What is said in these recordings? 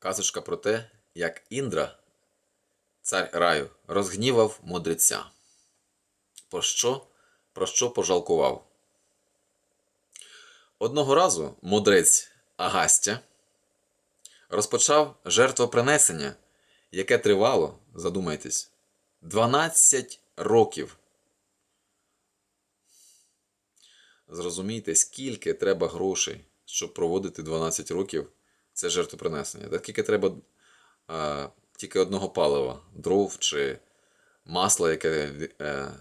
Казочка про те, як Індра, цар раю, розгнівав мудреця. Про що? Про що пожалкував? Одного разу мудрець Агастя розпочав жертвопринесення, яке тривало, задумайтесь, 12 років. Зрозумійте, скільки треба грошей, щоб проводити 12 років це жертвопринесення. Так скільки треба а, тільки одного палива, дров чи масла, яке е,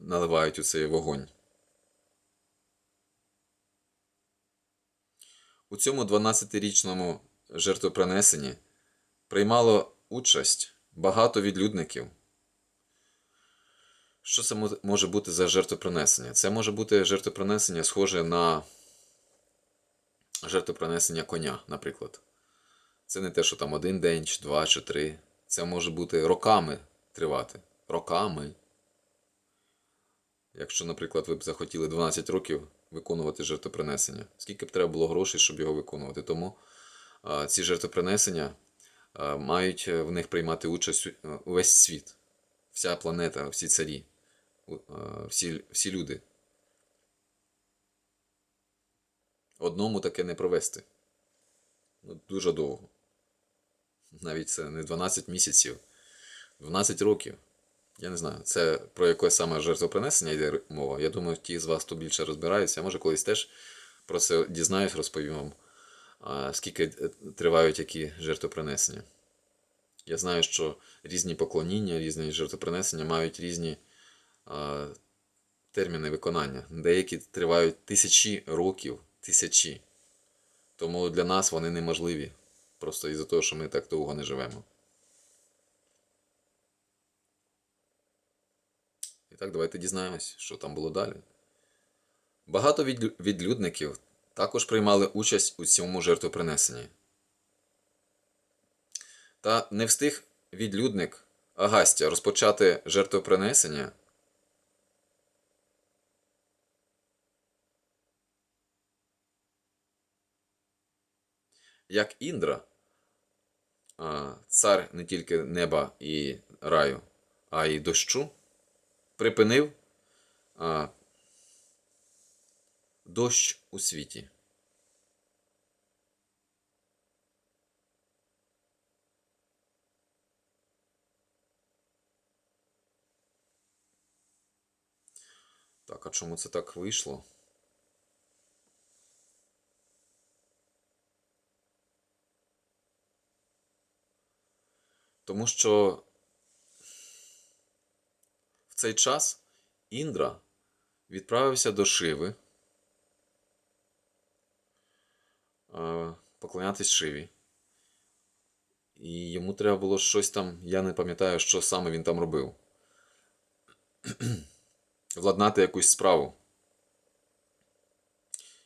наливають у цей вогонь. У цьому 12-річному жертвопринесенні приймало участь багато відлюдників. Що це може бути за жертвопринесення? Це може бути жертвопринесення, схоже на жертвопринесення коня, наприклад. Це не те, що там один день, чи два, чи три. Це може бути роками тривати. Роками. Якщо, наприклад, ви б захотіли 12 років виконувати жертвопринесення, скільки б треба було грошей, щоб його виконувати. Тому а, ці жертвопринесення а, мають е, в них приймати участь е, увесь світ, вся планета, всі царі, а, всі, всі люди. Одному таке не провести. Ну, дуже довго. Навіть це не 12 місяців, 12 років. Я не знаю, це про яке саме жертвопринесення йде мова. Я думаю, ті з вас, хто більше розбираються, може колись теж про це дізнаюсь, розповім вам, скільки е, тривають які жертвопринесення. Я знаю, що різні поклоніння, різні жертвопринесення мають різні терміни виконання. Деякі тривають тисячі років, тисячі. Тому для нас вони неможливі. Просто із-за того, що ми так довго не живемо. І так, давайте дізнаємось, що там було далі. Багато відлю- відлюдників також приймали участь у цьому жертвопринесенні. Та не встиг відлюдник Агастя розпочати жертвопринесення. Як Індра, цар не тільки неба і раю, а й дощу, припинив дощ у світі. Так, а чому це так вийшло? Тому що в цей час Індра відправився до Шиви е, поклонятись Шиві. І йому треба було щось там, я не пам'ятаю, що саме він там робив. Владнати якусь справу.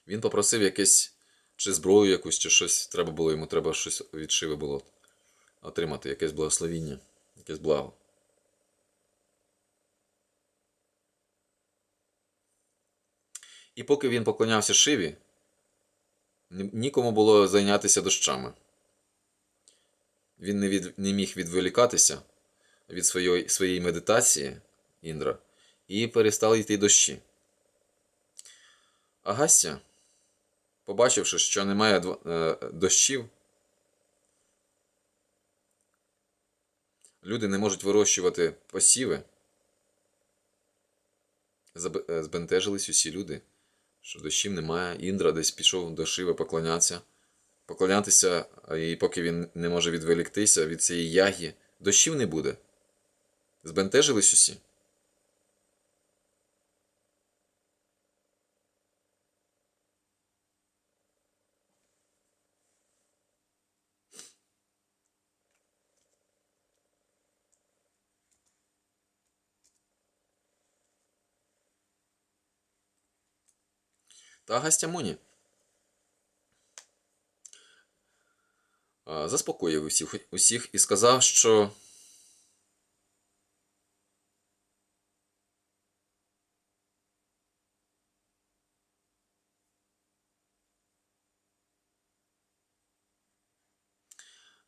Він попросив якесь чи зброю якусь, чи щось треба було, йому треба щось від Шиви було отримати, якесь благословіння, якесь благо. І поки він поклонявся Шиві, нікому було зайнятися дощами. Він не, від, не міг відволікатися від своєї, своєї медитації Індра, і перестали йти дощі. Агастя, побачивши, що немає е, дощів, люди не можуть вирощувати посіви, е, збентежились усі люди, що дощів немає. Індра десь пішов до Шиви поклонятися, поклонятися, і поки він не може відвеліктися від цієї ягі, дощів не буде. Збентежились усі. Та Гастямуні а, заспокоїв усіх, усіх і сказав, що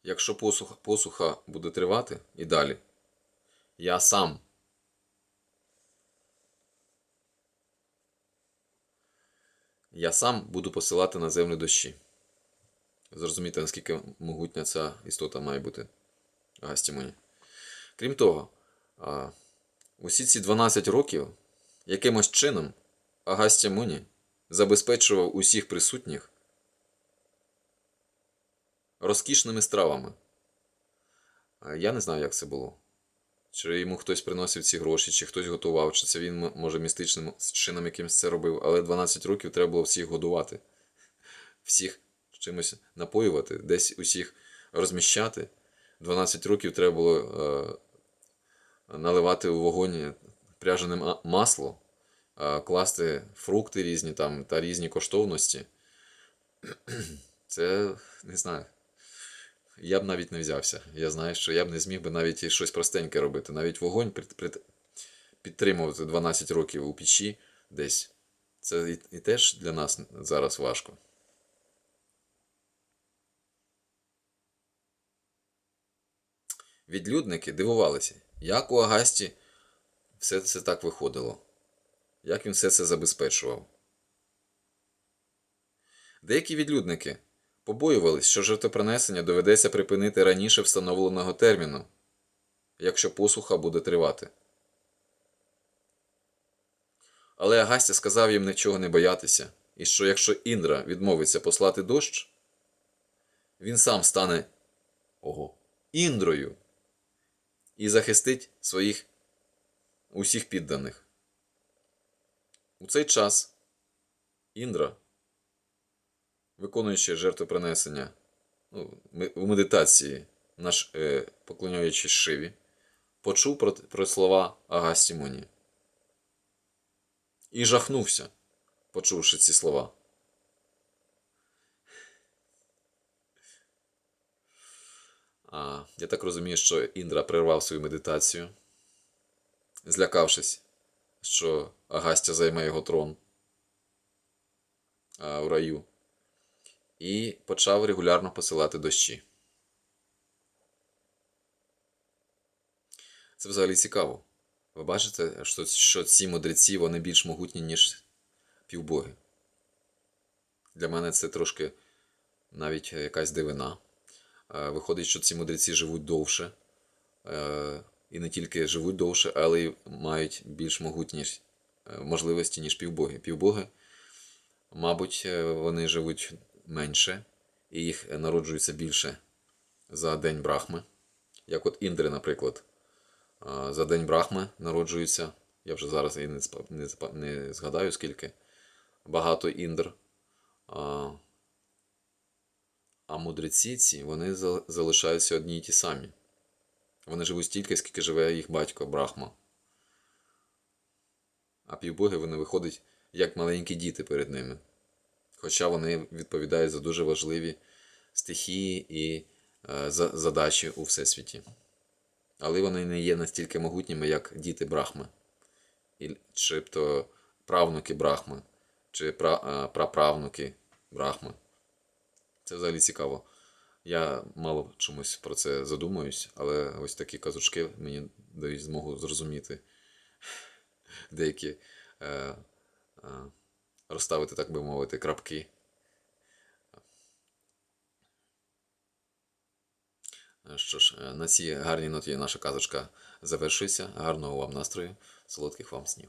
якщо посуха, посуха буде тривати і далі, я сам я сам буду посилати на землю дощі. Зрозумієте, наскільки могутня ця істота має бути Агастімоні. Крім того, усі ці 12 років якимось чином Агастя Муні забезпечував усіх присутніх розкішними стравами. Я не знаю, як це було. Чи йому хтось приносив ці гроші, чи хтось готував, чи це він, може, містичним чином якимось це робив, але 12 років треба було всіх годувати, всіх чимось напоювати, десь усіх розміщати. 12 років треба було е, наливати у вогонь пряжене масло, е, класти фрукти різні там та різні коштовності. Це не знаю. Я б навіть не взявся. Я знаю, що я б не зміг би навіть щось простеньке робити. Навіть вогонь підтримувати 12 років у печі десь. Це і, і теж для нас зараз важко. Відлюдники дивувалися, як у Агасті все це так виходило, як він все це забезпечував. Деякі відлюдники побоювались, що жертвопринесення доведеться припинити раніше встановленого терміну, якщо посуха буде тривати. Але Агастя сказав їм нічого не боятися, і що якщо Індра відмовиться послати дощ, він сам стане ого, Індрою і захистить своїх усіх підданих. У цей час Індра, виконуючи жертвопринесення ну, у медитації, наш, е, поклоняючись Шиві, почув про, про слова Агасті Муні. І жахнувся, почувши ці слова. А, я так розумію, що Індра прервав свою медитацію, злякавшись, що Агастя займе його трон а, в раю, і почав регулярно посилати дощі. Це взагалі цікаво. Ви бачите, що, що ці мудреці вони більш могутні, ніж півбоги. Для мене це трошки навіть якась дивина. Е, Виходить, що ці мудреці живуть довше. Е, І не тільки живуть довше, але й мають більш могутні е, можливості, ніж півбоги. Півбоги, мабуть, вони живуть менше, і їх народжується більше за день Брахми. Як от Індри, наприклад. За день Брахми народжується. Я вже зараз і не, не, не згадаю скільки. Багато індр. А, а мудреці ці вони залишаються одні й ті самі. Вони живуть стільки, скільки живе їх батько Брахма. А півбоги вони виходять як маленькі діти перед ними. Хоча вони відповідають за дуже важливі стихії і е, за- задачі у всесвіті. Але вони не є настільки могутніми, як діти Брахми, І- чи то правнуки Брахми, чи пра, е, праправнуки Брахми. Це взагалі цікаво. Я мало чомусь про це задумуюсь, але ось такі казочки мені дають змогу зрозуміти деякі е, е, розставити, так би мовити, крапки. Що ж, е, на цій гарній ноті наша казочка завершується. Гарного вам настрою, солодких вам снів.